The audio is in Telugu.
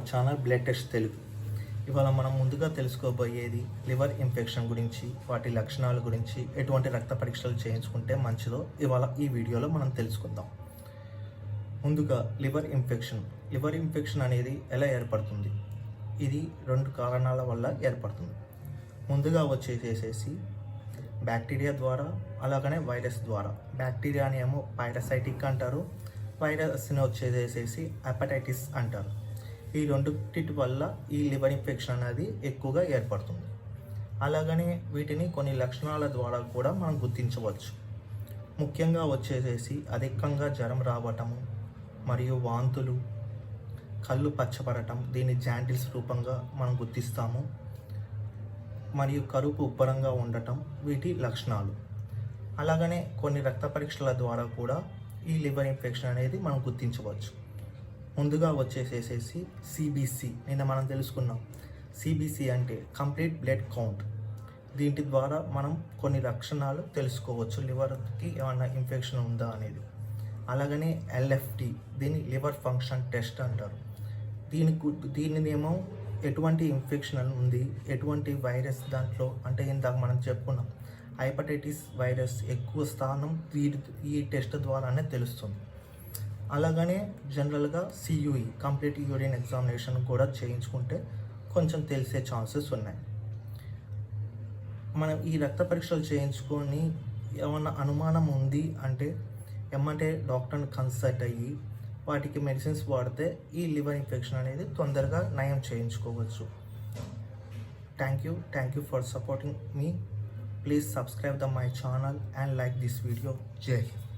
Our channel blood test Telugu. ఇవాళ మనం ముందుగా తెలుసుకోబోయేది లివర్ ఇన్ఫెక్షన్ గురించి వాటి లక్షణాల గురించి ఎటువంటి రక్త పరీక్షలు చేయించుకుంటే మంచిదో ఇవాళ ఈ వీడియోలో మనం తెలుసుకుందాం. ముందుగా లివర్ ఇన్ఫెక్షన్. లివర్ ఇన్ఫెక్షన్ అనేది ఎలా ఏర్పడుతుంది? ఇది రెండు కారణాల వల్ల ఏర్పడుతుంది. ముందుగా వచ్చేసేసి బ్యాక్టీరియా ద్వారా అలాగనే వైరస్ ద్వారా. బ్యాక్టీరియాని ఏమో పైరసైటిక్ అంటారు వైరస్ని వచ్చేసేసి హెపటైటిస్ అంటారు. ఈ రెండుటి వల్ల ఈ లివర్ ఇన్ఫెక్షన్ అనేది ఎక్కువగా ఏర్పడుతుంది. అలాగనే వీటిని కొన్ని లక్షణాల ద్వారా కూడా మనం గుర్తించవచ్చు. ముఖ్యంగా వచ్చేసేసి అధికంగా జ్వరం రావటము మరియు వాంతులు కళ్ళు పచ్చబడటం దీన్ని జాంటిల్స్ రూపంగా మనం గుర్తిస్తాము. మరియు కరుపు ఉబ్బరంగా ఉండటం వీటి లక్షణాలు. అలాగనే కొన్ని రక్త పరీక్షల ద్వారా కూడా ఈ లివర్ ఇన్ఫెక్షన్ అనేది మనం గుర్తించవచ్చు. ముందుగా వచ్చేసేసేసి సిబిసి నిన్న మనం తెలుసుకున్నాం. సిబిసి అంటే కంప్లీట్ బ్లడ్ కౌంట్. దీంటి ద్వారా మనం కొన్ని లక్షణాలు తెలుసుకోవచ్చు. లివర్కి ఏమైనా ఇన్ఫెక్షన్ ఉందా అనేది. అలాగనే ఎల్ఎఫ్టి దీన్ని లివర్ ఫంక్షన్ టెస్ట్ అంటారు. దీనికి దీనినేమో ఎటువంటి ఇన్ఫెక్షన్ ఉంది ఎటువంటి వైరస్ దాంట్లో అంటే ఇందాక మనం చెప్పుకున్నాం. హైపటైటిస్ వైరస్ ఎక్కువ స్థానం వీటి ఈ టెస్ట్ ద్వారానే తెలుస్తుంది. అలాగనే జనరల్గా సియుఈ కంప్లీట్ యూరిన్ ఎగ్జామినేషన్ కూడా చేయించుకుంటే కొంచెం తెలిసే ఛాన్సెస్ ఉన్నాయి. మనం ఈ రక్త పరీక్షలు చేయించుకొని ఏమన్నా అనుమానం ఉంది అంటే ఎమ్మంటే డాక్టర్ని కన్సల్ట్ అయ్యి వాటికి మెడిసిన్స్ వాడితే ఈ లివర్ ఇన్ఫెక్షన్ అనేది తొందరగా నయం చేయించుకోవచ్చు. Thank you thank you for supporting me. Please subscribe the my channel and like this video. Jai Hind.